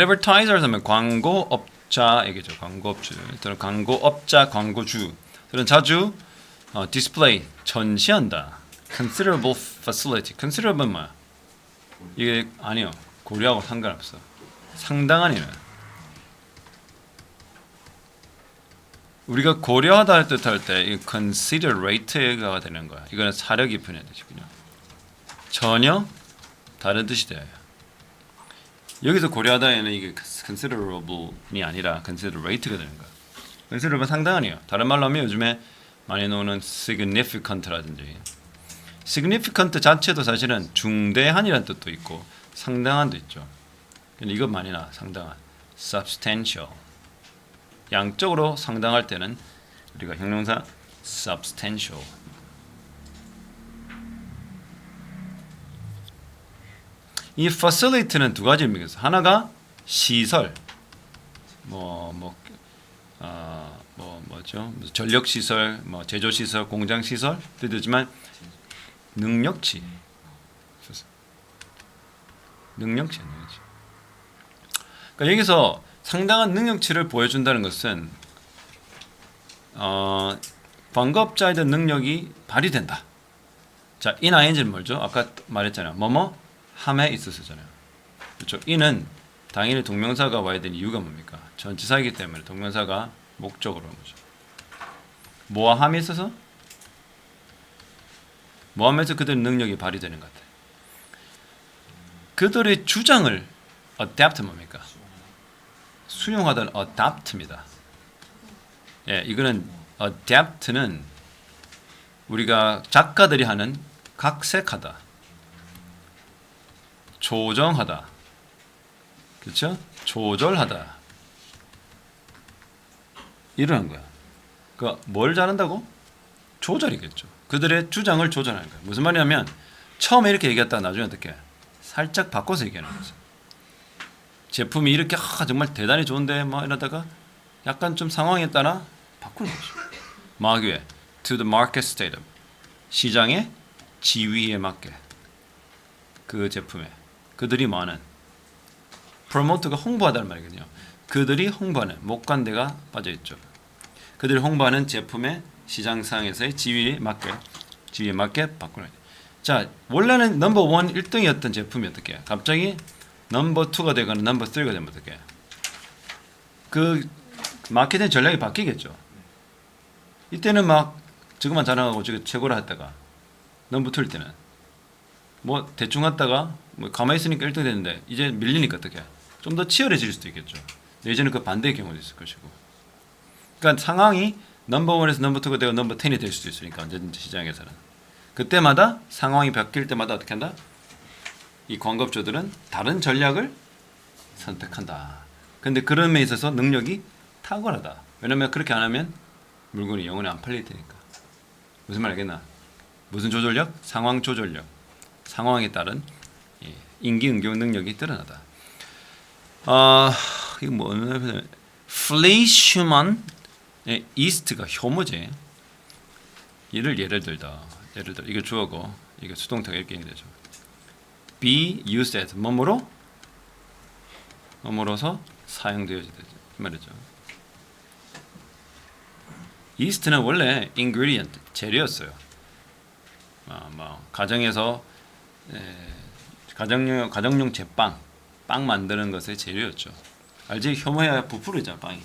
advertisers 하면 광고업자 얘기죠. 광고업주 또는 광고업자, 광고주들은 자주 어, display 전시한다. considerable facility. considerable 뭐야? 이게 아니요. 고려하고 상관없어. 상당한 이는 우리가 고려하다 할 뜻할 때이 considerate가 되는 거야. 이거는 사려 깊은 뜻이군요. 전혀 다른 뜻이 돼요. 여기서 고려하다에는 이게 considerable이 아니라 considerate가 되는 거야. considerable 상당한이요. 다른 말로 하면 요즘에 많이 나오는 significant라든지 significant 자체도 사실은 중대한이라는 뜻도 있고 상당한도 있죠. 근데 이것 많이 나 상당한 substantial 양적으로 상당할 때는 우리가 형용사 substantial 이 facility는 두 가지 의미가 있어요. 하나가 시설, 뭐 뭐 어, 뭐 뭐죠? 전력 시설, 뭐 제조 시설, 공장 시설 되지만 능력치, 능력치, 능력치. 그러니까 여기서 상당한 능력치를 보여준다는 것은 어, 광고업자에 대한 능력이 발휘된다. 자, in ing는 뭐죠? 아까 말했잖아요. 뭐뭐 함에 있었잖아요. 그렇죠? in은 당연히 동명사가 와야 되는 이유가 뭡니까? 전치사이기 때문에 동명사가 목적으로 온 거죠. 뭐와 함이 있어서? 뭐하면서 그들의 능력이 발휘되는 것 같아요. 그들의 주장을 adapt 뭡니까? 수용하다는 adapt입니다. 예, 이거는 adapt는 우리가 작가들이 하는 각색하다, 조정하다, 그렇죠? 조절하다 이러는 거야. 그뭘 잘한다고? 조절이겠죠. 그들의 주장을 조절하는 거야. 무슨 말이냐면 처음에 이렇게 얘기했다 나중에 어떻게 살짝 바꿔서 얘기하는 거죠. 제품이 이렇게 아, 정말 대단히 좋은데 막 이러다가 약간 좀 상황에 따라 바꾸는 거죠. 마귀에 to the market state 시장의 지위에 맞게 그 제품에 그들이 많은 프로모트가 홍보하다는 말이거든요. 그들이 홍보하는 목간대가 빠져 있죠. 그들이 홍보하는 제품의 시장상에서의 지위에 맞게 지위에 맞게 바꾸는. 자 원래는 넘버 원 1등이었던 제품이 어떻게? 갑자기 넘버 2가 되거나 넘버 3가 되면 어떻게? 그 마케팅 전략이 바뀌겠죠. 이때는 막 저것만 자랑하고 최고라 했다가 넘버 2일 때는 뭐 대충 했다가 뭐 가만히 있으니까 1등 됐는데 이제 밀리니까 어떻게? 좀 더 치열해질 수도 있겠죠. 예전에 그 반대의 경우도 있을 것이고. 그러니까 상황이 넘버 원에서 넘버 투가 되고 넘버 텐이 될 수도 있으니까 언제든지 시장에서는 그때마다 상황이 바뀔 때마다 어떻게 한다? 이 광급주들은 다른 전략을 선택한다. 근데 그런 데 있어서 능력이 탁월하다. 왜냐면 그렇게 안 하면 물건이 영원히 안 팔릴 테니까. 무슨 말 알겠나? 무슨 조절력? 상황 조절력. 상황에 따른 예, 인기 응용 능력이 드러나다. 아 이거 뭐냐? 플레이슈만 이스트가 효모제. 이를 예를 들다. 예를 들어 이게 주어고 이게 수동태가 이렇게 되죠. be used as 뭐뭐로 뭐뭐로서 사용되어지다 말이죠. 이스트는 원래 ingredient 재료였어요. 아, 뭐 가정에서 에, 가정용 가정용 제빵 빵 만드는 것의 재료였죠. 알지? 효모야 부풀이잖아 빵이.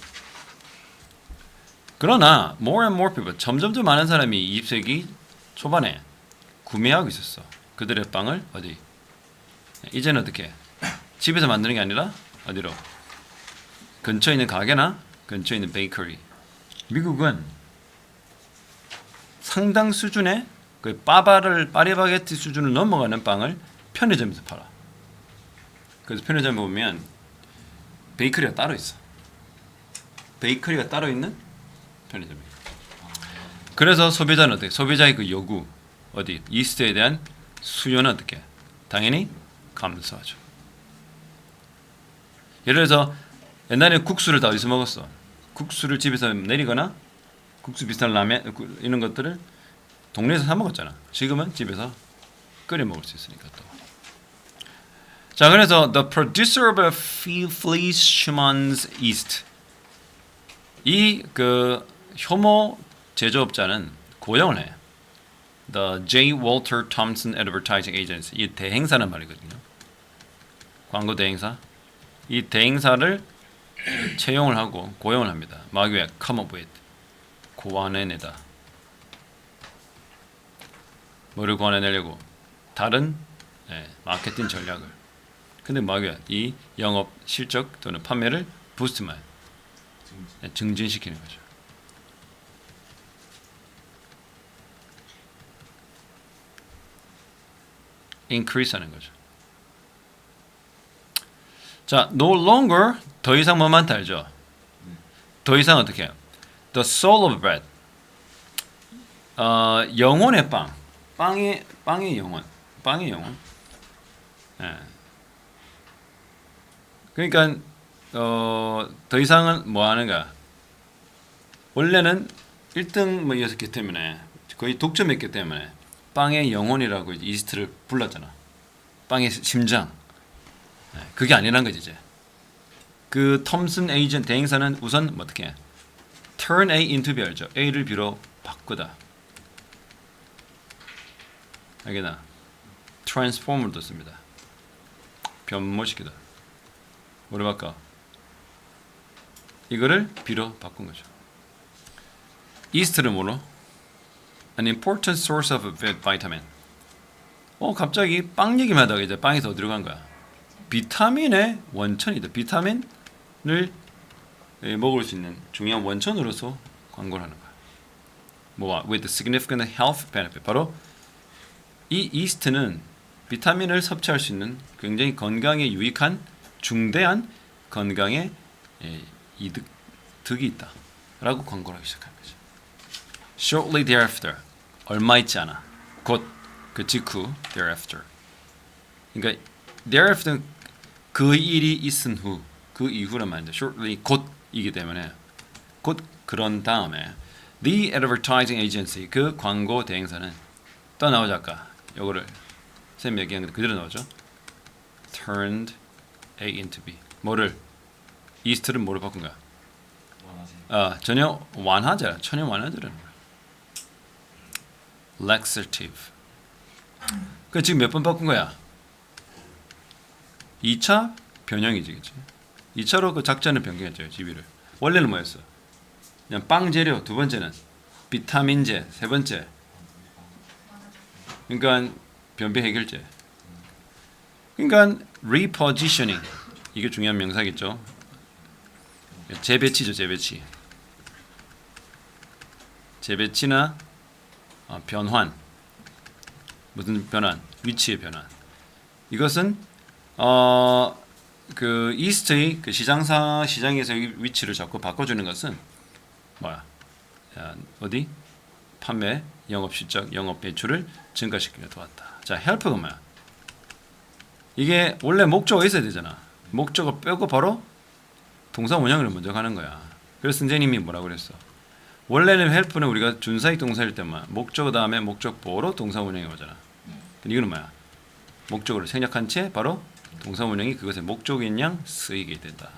그러나 more and more people 점점점 많은 사람이 20세기 초반에 구매하고 있었어. 그들의 빵을 어디? 이제는 어떻게? 집에서 만드는 게 아니라 어디로? 근처에 있는 가게나 근처에 있는 베이커리. 미국은 상당 수준의 그 빠바를 파리바게티 수준을 넘어가는 빵을 편의점에서 팔아. 그래서 편의점 보면 베이커리가 따로 있어. 베이커리가 따로 있는 편의점이. 그래서 소비자는 어떻게? 소비자의 그 요구 어디 이스트에 대한 수요는 어떻게? 당연히 감소하죠. 예를 들어서 옛날에 국수를 다 어디서 먹었어? 국수를 집에서 내리거나 국수 비슷한 라면 이런 것들을 동네에서 사 먹었잖아. 지금은 집에서 끓여 먹을 수 있으니까 또. 자, 그래서 the producer of Fleischmann's East 이 그 효모 제조업자는 고용을 해. The J. Walter Thompson Advertising Agency 이 대행사는 말이거든요. 광고 대행사. 이 대행사를 채용을 하고 고용을 합니다. 마귀에 come up with 고안해내다. 뭐를 고안해내려고? 다른 예, 마케팅 전략을. 근데 마귀야 이 영업 실적 또는 판매를 부스트만 예, 증진시키는 거죠. increase 하는 거죠. 자, no longer 더 이상 뭐 많다 알죠? 더 이상 어떻게 해요? The soul of bread. 어, 영혼의 빵. 빵의 빵의 영혼. 빵의 영혼. 예. 그러니까 어, 더 이상은 뭐 하는가? 원래는 1등 뭐 이었기 때문에 거의 독점했기 때문에 빵의 영혼이라고 이스트를 불렀잖아. 빵의 심장. 네, 그게 아니란 거지 이제. 그 톰슨 에이전 대행사는 우선 뭐 어떻게 해? turn A into B 알죠? A를 B로 바꾸다. 알겠나? transformer도 씁니다. 변모시키다. 뭐를 바꿔? 이거를 B로 바꾼 거죠. 이스트를 뭐로? An important source of vitamin. 어 갑자기 빵 얘기만 하다가 이제 빵에서 어디로 간 거야? 비타민의 원천이다. 비타민을 예, 먹을 수 있는 중요한 원천으로서 광고를 하는 거야. 뭐와 with significant health benefit. 바로 이 이스트는 비타민을 섭취할 수 있는 굉장히 건강에 유익한 중대한 건강에 예, 이득 득이 있다라고 광고를 하기 시작한 거죠. Shortly thereafter. 얼마 있지 않아. 곧 그 직후 thereafter. 그러니까 thereafter 그 일이 있은 후 그 이후란 말인데 shortly 곧이기 때문에 곧 그런 다음에 the advertising agency 그 광고 대행사는 또 나오자 아까 요거를 쌤 얘기한 게 그대로 나오죠 turned A into B. 뭐를? 이스트를 뭐로 바꾼 거야. 아 전혀 완화자 전혀 완화자라는 거야. Laxative. 그 지금 몇 번 바꾼 거야? 2차 변형이지 그치? 2차로 그 작전을 변경했죠 지위를. 원래는 뭐였어? 그냥 빵 재료 두 번째는 비타민제 세 번째 그러니까 변비 해결제. 그러니까 repositioning. 이게 중요한 명사겠죠. 재배치죠 재배치. 재배치나 어, 변환. 무슨 변환? 위치의 변환. 이것은 어, 그 이스트의 그 시장사 시장에서 위치를 자꾸 바꿔주는 것은 뭐야? 야, 어디 판매 영업 실적 영업 배출을 증가시키려 도왔다. 자 헬프가 뭐야? 이게 원래 목적어 있어야 되잖아. 목적어 빼고 바로 동사 원형을 먼저 가는 거야. 그래서 선생님이 뭐라고 그랬어? 원래는 헬프는 우리가 준사익 동사일 때만 목적어 다음에 목적보로 동사 원형이 오잖아. 근데 이거는 뭐야? 목적어를 생략한 채 바로 동사 원형이 그것의 목적인 양 쓰이게 된다.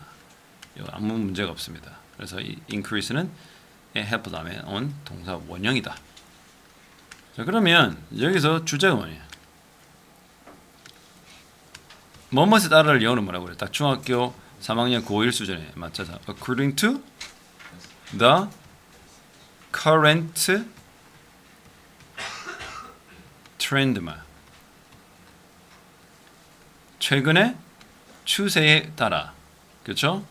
이거 아무 문제가 없습니다. 그래서 이 increase는 help 다음에 온 동사 원형이다. 자 그러면 여기서 주제가 뭐냐 뭐뭐에 따라를 영어로 뭐라고 그래? 딱 중학교 3학년 고1 수준에 맞춰서 according to the current trend만 최근의 추세에 따라. 그렇죠?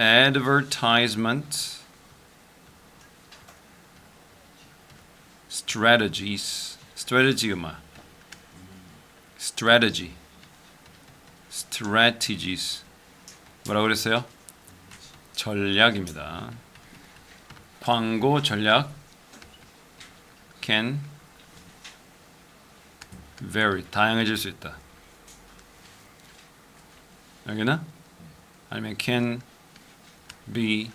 advertisement strategies strategy가 뭐야? strategy strategies 뭐라고 그랬어요? 전략입니다. 광고 전략 can vary 다양해질 수 있다. 알겠나? 아니면 can be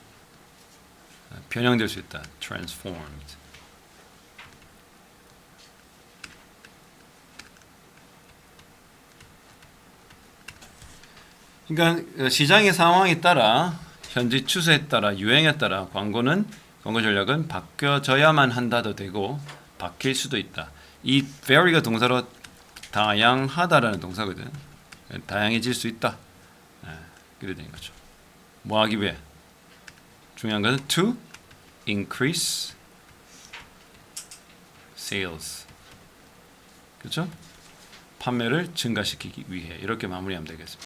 변형될 수 있다. transformed. 그러니까 어, 시장의 상황에 따라 현지 추세에 따라 유행에 따라 광고는 광고 전략은 바뀌어져야만 한다도 되고 바뀔 수도 있다. 이 vary가 동사로 다양하다라는 동사거든. 다양해질 수 있다. 예, 그래 되는 거죠. 뭐 하기 위해? 중요한 것은 to increase sales. 그렇죠? 판매를 증가시키기 위해 이렇게 마무리하면 되겠습니다.